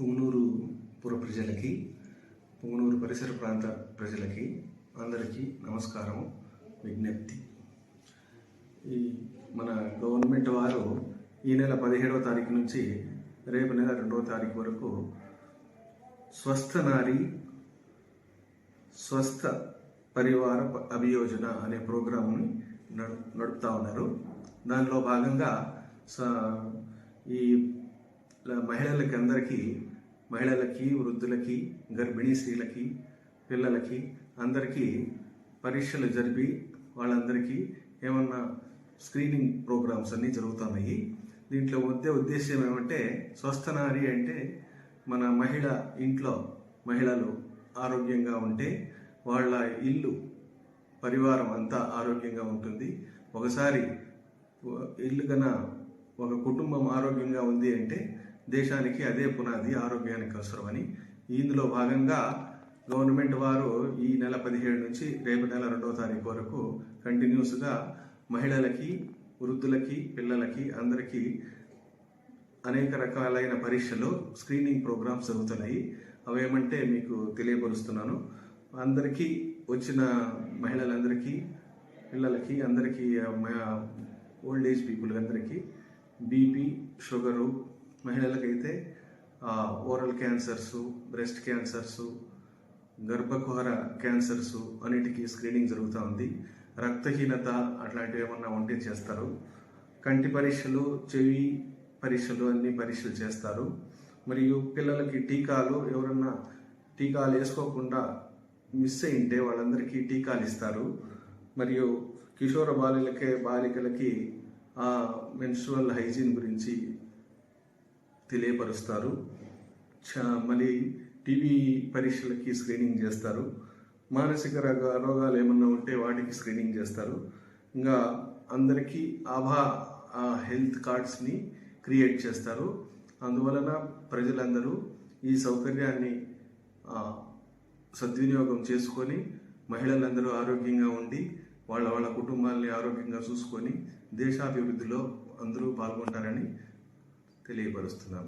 పుంగనూరు పుర ప్రజలకి పుంగనూరు పరిసర ప్రాంత ప్రజలకి అందరికీ నమస్కారం విజ్ఞప్తి. ఈ మన గవర్నమెంట్ వారు ఈ నెల పదిహేడవ తారీఖు నుంచి రేపు నెల రెండవ తారీఖు వరకు స్వస్థ నారి స్వస్థ పరివార అభియోజన అనే ప్రోగ్రాంని నడు- నడుపుతా ఉన్నారు. దానిలో భాగంగా స- మహిళలకి అందరికీ మహిళలకి వృద్ధులకి గర్భిణీ స్త్రీలకి పిల్లలకి అందరికీ పరీక్షలు జరిపి వాళ్ళందరికీ ఏమన్నా స్క్రీనింగ్ ప్రోగ్రామ్స్ అన్నీ జరుగుతున్నాయి. దీంట్లో ఉద్దే ఉద్దేశం ఏమంటే స్వస్థనారి అంటే మన మహిళ ఇంట్లో మహిళలు ఆరోగ్యంగా ఉంటే వాళ్ళ ఇల్లు పరివారం అంతా ఆరోగ్యంగా ఉంటుంది. ఒకసారి ఇల్లు కన ఒక కుటుంబం ఆరోగ్యంగా ఉంది అంటే దేశానికి అదే పునాది ఆరోగ్యానికి అవసరమని. ఇందులో భాగంగా గవర్నమెంట్ వారు ఈ నెల పదిహేడు నుంచి రేపు నెల రెండవ తారీఖు వరకు కంటిన్యూస్గా మహిళలకి వృద్ధులకి పిల్లలకి అందరికీ అనేక రకాలైన పరీక్షలు స్క్రీనింగ్ ప్రోగ్రామ్స్ జరుగుతున్నాయి. అవేమంటే మీకు తెలియపరుస్తున్నాను. అందరికీ వచ్చిన మహిళలందరికీ పిల్లలకి అందరికీ ఓల్డ్ ఏజ్ పీపుల్ అందరికీ బీపీ షుగరు మహిళలకైతే ఓరల్ క్యాన్సర్సు బ్రెస్ట్ క్యాన్సర్సు గర్భకుహర క్యాన్సర్స్ అన్నిటికీ స్క్రీనింగ్ జరుగుతూ ఉంది. రక్తహీనత అట్లాంటివి ఏమన్నా ఉంటే చేస్తారు. కంటి పరీక్షలు చెవి పరీక్షలు అన్ని పరీక్షలు చేస్తారు. మరియు పిల్లలకి టీకాలు ఎవరన్నా టీకాలు వేసుకోకుండా మిస్ అయింటే వాళ్ళందరికీ టీకాలు ఇస్తారు. మరియు కిషోర బాలికలకే బాలికలకి ఆ మెన్స్ట్రువల్ హైజీన్ గురించి తెలియపరుస్తారు. చ- మళ్ళీ టీవీ పరీక్షలకి స్క్రీనింగ్ చేస్తారు. మానసిక రగ- రోగాలు ఏమన్నా ఉంటే వాటికి స్క్రీనింగ్ చేస్తారు. ఇంకా అందరికీ ఆభా ఆ హెల్త్ కార్డ్స్ని క్రియేట్ చేస్తారు. అందువలన ప్రజలందరూ ఈ సౌకర్యాన్ని సద్వినియోగం చేసుకొని మహిళలందరూ ఆరోగ్యంగా ఉండి వాళ్ళ వాళ్ళ కుటుంబాలని ఆరోగ్యంగా చూసుకొని దేశాభివృద్ధిలో అందరూ పాల్గొంటారని తెలియపరుస్తున్నాం